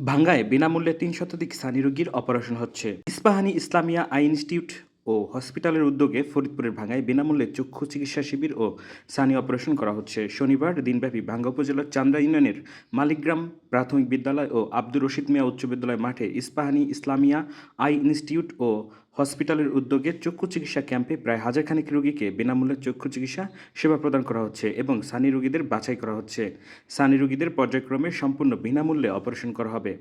ভাঙ্গায় বিনামূল্যে তিন শতাধিক স্থানীয় রোগীর অপারেশন হচ্ছে। ইস্পাহানি ইসলামিয়া আই ইনস্টিটিউট ও হসপিটালের উদ্যোগে ফরিদপুরের ভাঙ্গায় বিনামূল্যে চক্ষু চিকিৎসা শিবির ও সানি অপারেশন করা হচ্ছে। শনিবার দিনব্যাপী ভাঙ্গা উপজেলার চান্দা ইউনিয়নের মালিকগ্রাম প্রাথমিক বিদ্যালয় ও আব্দুর রশিদ মিয়া উচ্চ বিদ্যালয় মাঠে ইস্পাহানি ইসলামিয়া আই ইনস্টিটিউট ও হসপিটালের উদ্যোগে চক্ষু চিকিৎসা ক্যাম্পে প্রায় হাজারখানেক রোগীকে বিনামূল্যে চক্ষু চিকিৎসা সেবা প্রদান করা হচ্ছে এবং সানি রোগীদের বাছাই করা হচ্ছে। সানি রোগীদের পর্যায়ক্রমে সম্পূর্ণ বিনামূল্যে অপারেশন করা হবে।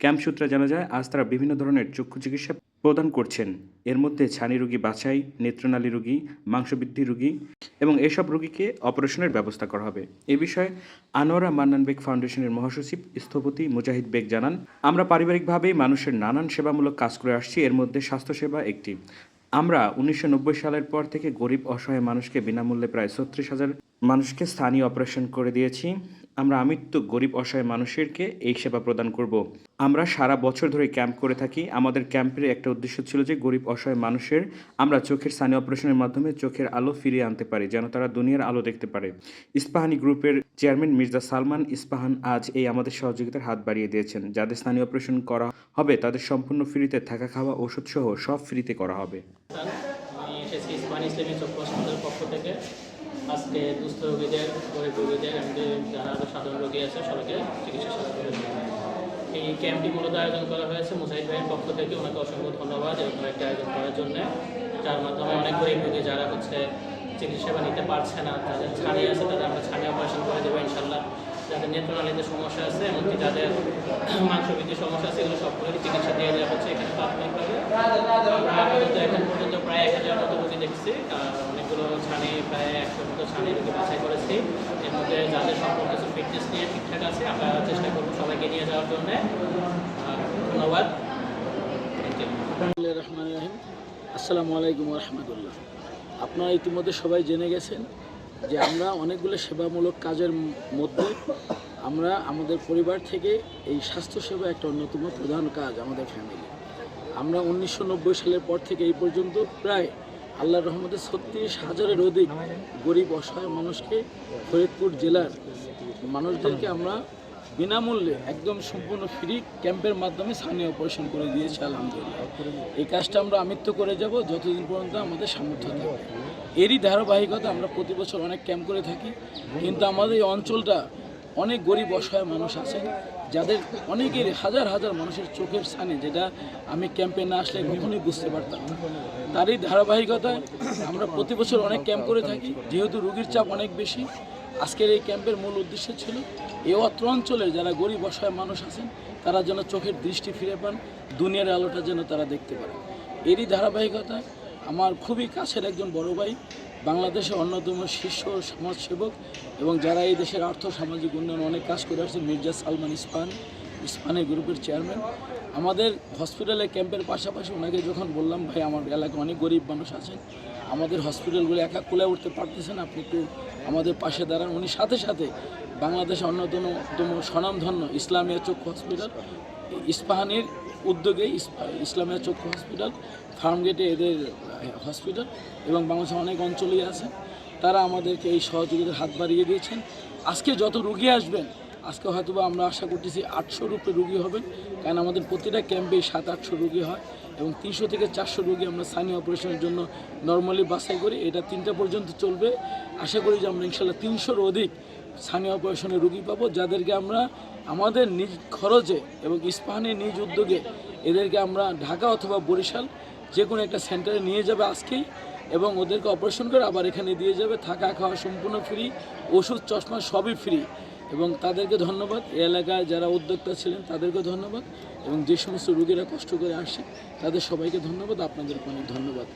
ক্যাম্প সূত্রে জানা যায়, আজ তারা বিভিন্ন ধরনের চক্ষু চিকিৎসা প্রদান করছেন। এর মধ্যে ছানি রোগী বাছাই, নেত্রনালী রোগী, মাংসবৃদ্ধি রোগী এবং এসব রোগীকে অপারেশনের ব্যবস্থা করা হবে। এ বিষয়ে আনোয়ারা মান্নান বেগ ফাউন্ডেশনের মহাসচিব স্থপতি মুজাহিদ বেগ জানান, আমরা পারিবারিকভাবেই মানুষের নানান সেবামূলক কাজ করে আসছি, এর মধ্যে স্বাস্থ্যসেবা একটি। আমরা উনিশশো নব্বই সালের পর থেকে গরিব, অসহায় মানুষকে বিনামূল্যে প্রায় ছত্রিশ হাজার মানুষকে স্থানীয় অপারেশন করে দিয়েছি। আমরা আমৃত্যু গরিব অসহায় মানুষেরকে এই সেবা প্রদান করব। আমরা সারা বছর ধরে ক্যাম্প করে থাকি। আমাদের ক্যাম্পের একটা উদ্দেশ্য ছিল যে গরিব অসহায় মানুষের আমরা চোখের স্থানীয় অপারেশনের মাধ্যমে চোখের আলো ফিরিয়ে আনতে পারি, যেন তারা দুনিয়ার আলো দেখতে পারে। ইস্পাহানি গ্রুপের চেয়ারম্যান মির্জা সালমান ইস্পাহান আজ এই আমাদের সহযোগিতার হাত বাড়িয়ে দিয়েছেন। যাদের স্থানীয় অপারেশন করা হবে, তাদের সম্পূর্ণ ফ্রিতে থাকা খাওয়া ওষুধ সহ সব ফ্রিতে করা হবে। পক্ষ থেকে। আজকে দুস্থ রোগীদের, গরিব রোগীদের এমনি যারা আরও সাধারণ রোগী আছে, সবাইকে চিকিৎসা করে এই ক্যাম্পটি মূলত আয়োজন করা হয়েছে মুজাহিদ ভাইয়ের পক্ষ থেকে। ওনাকে অসংখ্য ধন্যবাদ এরকম একটি আয়োজন করার জন্য। যার মাধ্যমে অনেক গরিব রোগী যারা হচ্ছে চিকিৎসা নিতে পারছে না তাদের ছানি আছে, তাদের আমরা ছানি অপারেশন করে দেবো ইনশাল্লাহ যাদের নেত্রনালীতে সমস্যা আছে, এমনকি যাদের মাংসবৃদ্ধির সমস্যা আছে, এগুলো সবগুলোরই চিকিৎসা দিয়ে দেওয়া হচ্ছে এখানে প্রাথমিকভাবে। আমরা এখন পর্যন্ত প্রায় এক হাজার মতো রোগী দেখছি অনেকগুলো ছানি, প্রায় একশো মতো ছানি রোগী বাছাই করেছি। এর মধ্যে যাদের সকল কিছু ফিটনেস নিয়ে ঠিকঠাক আছে, আমরা চেষ্টা করব সবাইকে নিয়ে যাওয়ার জন্য। ধন্যবাদ। Thank you. রহিম। আসসালামু আলাইকুম রহমতুল্লাহ। আপনারা ইতিমধ্যে সবাই জেনে গেছেন যে আমরা অনেকগুলো সেবামূলক কাজের মধ্যে আমরা আমাদের পরিবার থেকে এই স্বাস্থ্যসেবা একটা অন্যতম প্রধান কাজ আমাদের ফ্যামিলি আমরা উনিশশো নব্বই সালের পর থেকে এই পর্যন্ত প্রায় আল্লাহর রহমতে ছত্রিশ হাজারের অধিক গরিব, অসহায় মানুষকে ফরিদপুর জেলার মানুষদেরকে আমরা বিনামূল্যে একদম সম্পূর্ণ ফ্রি ক্যাম্পের মাধ্যমে স্থানীয় অপারেশন করে দিয়েছি, আলহামদুলিল্লাহ। এই কাজটা আমরা আমৃত্য করে যাব যতদিন পর্যন্ত আমাদের সামর্থ্য থাকবে। এরই ধারাবাহিকতা আমরা প্রতি বছর অনেক ক্যাম্প করে থাকি, কিন্তু আমাদের এই অঞ্চলটা অনেক গরিব, অসহায় মানুষ আছেন যাদের অনেকের হাজার হাজার মানুষের চোখের স্থানে যেটা আমি ক্যাম্পে না আসলে কখনোই বুঝতে পারতাম। তারই ধারাবাহিকতায় আমরা প্রতি বছর অনেক ক্যাম্প করে থাকি, যেহেতু রোগীর চাপ অনেক বেশি আজকের এই ক্যাম্পের মূল উদ্দেশ্য ছিল, এই অত্র অঞ্চলের যারা গরিব, অসহায় মানুষ আছেন, তারা যেন চোখের দৃষ্টি ফিরে পান, দুনিয়ার আলোটা যেন তারা দেখতে পারে এরই ধারাবাহিকতায় আমার খুবই কাছের একজন বড় ভাই বাংলাদেশের অন্যতম শীর্ষ সমাজসেবক এবং যারা এই দেশের আর্থ সামাজিক উন্নয়ন অনেক কাজ করে আসছে মির্জা সালমান ইস্পান ইস্পানের গ্রুপের চেয়ারম্যান। আমাদের হসপিটালে ক্যাম্পের পাশাপাশি ওনাকে যখন বললাম, ভাই, আমার এলাকায় অনেক গরিব মানুষ আছেন, আমাদের হসপিটালগুলো একা কুলে উঠতে পারতেছেন, আপনি একটু আমাদের পাশে দাঁড়ান। উনি সাথে সাথে বাংলাদেশের অন্যতম তম স্বনামধন্য ইসলামিয়া চক্ষু হসপিটাল ইস্পাহানির উদ্যোগে ইসলামিয়া চক্ষু হসপিটাল, ফার্মগেটে এদের হসপিটাল এবং বাংলাদেশের অনেক অঞ্চলেই আছে। তারা আমাদেরকে এই সহযোগিতার হাত বাড়িয়ে দিয়েছেন। আজকে যত রুগী আসবেন, আজকে হয়তো আমরা আশা করতেছি আটশো রূপে রুগী হবে কারণ আমাদের প্রতিটা ক্যাম্পে সাত আটশো রুগী হয় এবং তিনশো থেকে চারশো রুগী আমরা স্থানীয় অপারেশনের জন্য নর্মালি বাছাই করি। এটা তিনটা পর্যন্ত চলবে। আশা করি যে আমরা ইনশাল্লাহ তিনশোর অধিক স্থানীয় অপারেশনের রুগী পাবো, যাদেরকে আমরা আমাদের নিজ খরচে এবং ইস্পাহানের নিজ উদ্যোগে এদেরকে আমরা ঢাকা অথবা বরিশাল যে কোনো একটা সেন্টারে নিয়ে যাবে আজকেই এবং ওদেরকে অপারেশন করে আবার এখানে দিয়ে যাবে। থাকা খাওয়া সম্পূর্ণ ফ্রি, ওষুধ, চশমা সবই ফ্রি। এবং তাদেরকে ধন্যবাদ। এ এলাকায় যারা উদ্যোক্তা ছিলেন তাদেরকে ধন্যবাদ। এবং যে সমস্ত রুগীরা কষ্ট করে আসে তাদের সবাইকে ধন্যবাদ। আপনাদেরকে অনেক ধন্যবাদ।